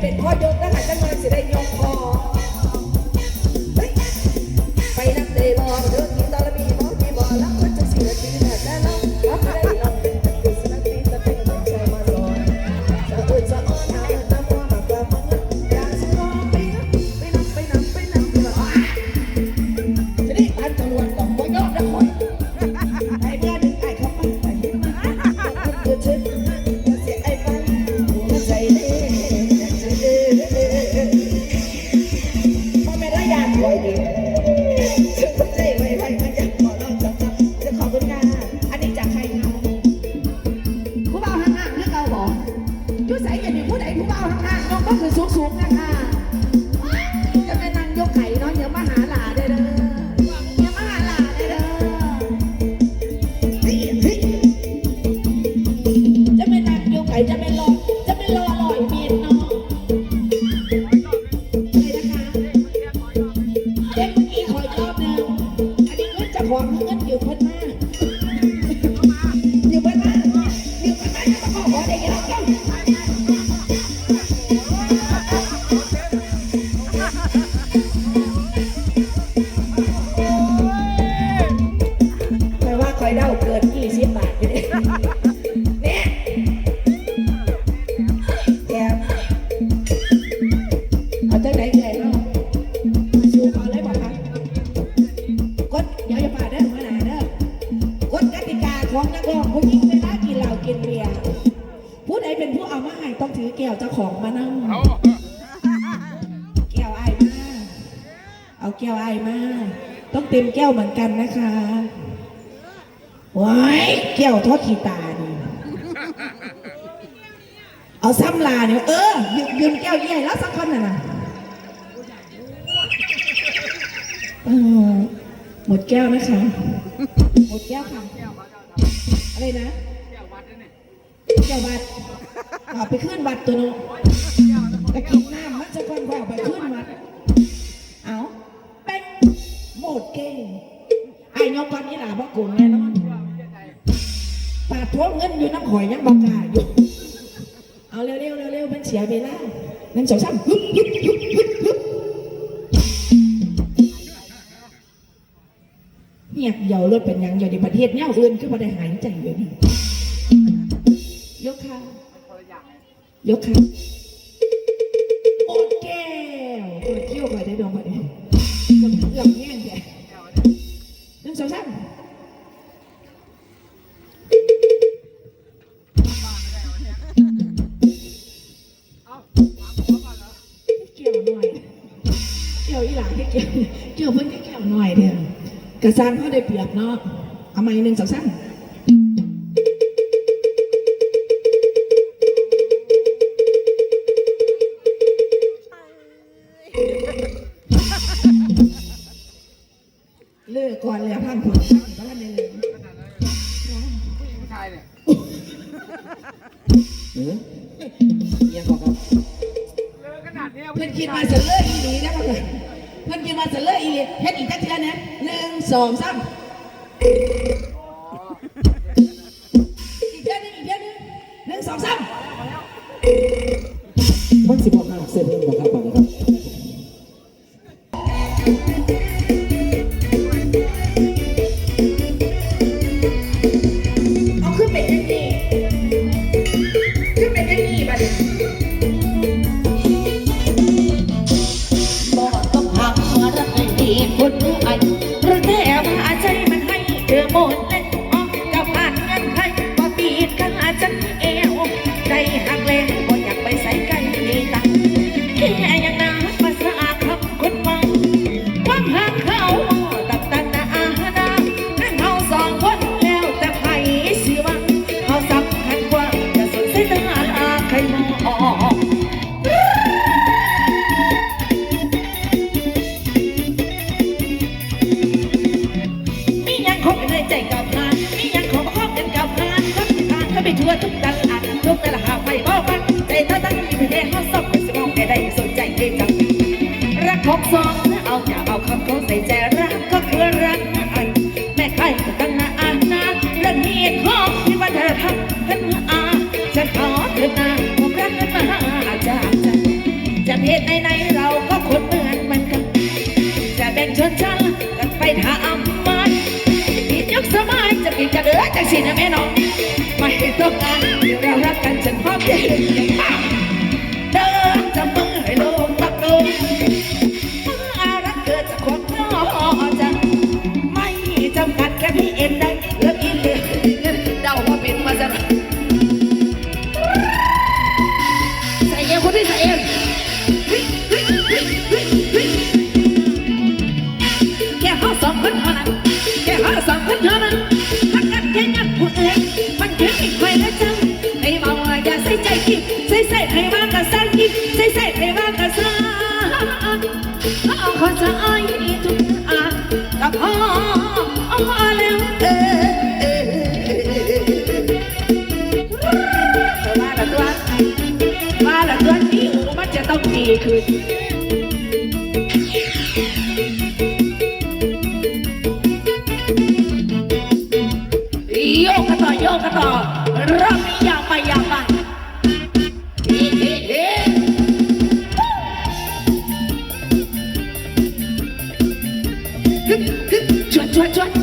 เป็นพ่อยกแล้วหันจะนอนสิได้ยกพอ ก็คือสูงๆนะคะ แก้วไอมาต้องเต็มแก้วเหมือนกันนะคะว้ายแก้วทอดขีตาดเอาซ้ำลาเนี่ยเออยืนแก้วใหญ่แล้วสักคนน่ะนะหมดแก้วนะคะ หมดแก้วค่ะอะไรนะแก้ววัดนั่เนี่ยแก้ววัดเอาไปขึ้นวัดตัวโน้ตะกินหน้า เงินอยู่น้ำข่อยยังบอกล้าอยู่เอาเร็วเร็วเร็วเร็วมันเสียเวลานั่นสองสามฮึบฮึบฮึบฮียบเยาวรถเป็นยังอยู่ในประเทศเนี่ยอื่นคือมาได้หายใจอยู่นี่ยกค่ะยกค่ะโอเคโอเที่ยวไปได้ดองไป ยวอีหลังเกี่ยวเกี่ยวเพิ่นแค่แกี่วหน่อยเดียวกระซังเขาได้เปรียบเนาะเอามาอีกหนึ่งสองสามเลิกก่อนแล้วพังผุดพังบ้านเลย มาเสลออีหลีนะเพื่เพื่อนกินมาเสลออีหลีเฮ็ดอีกจักเทือนะหนึ่งสองสาม รักของสอเอาอย่าเอาคำเขาใส่ใจรักก็คือรักอันแม่ใครก็ตั้งนาอานาเรื่องนี้ของที่ว่าเธอทำกันอาฉันขอเถิดนาผมรักกันมาอาจากใจจะเพศไหนๆเราก็คนเหมือนมันกัน จะแบ่งชนชั้นกันไปทำมันผิดยกสมัยจะผิดจะเดือจากสินะแม่น้องไม่ต้องการเรารักกันฉันพร้อมจะเห็น ใส่ใส่ให้มากระสันเอาขอจะอ้อยทุกอันกับพ่อแล้วเออว่าละตัวว่าละตัวนี้มันจะต้องดีขึ้นโยกกันต่อโยกกันต่อ ชวนชวนชวน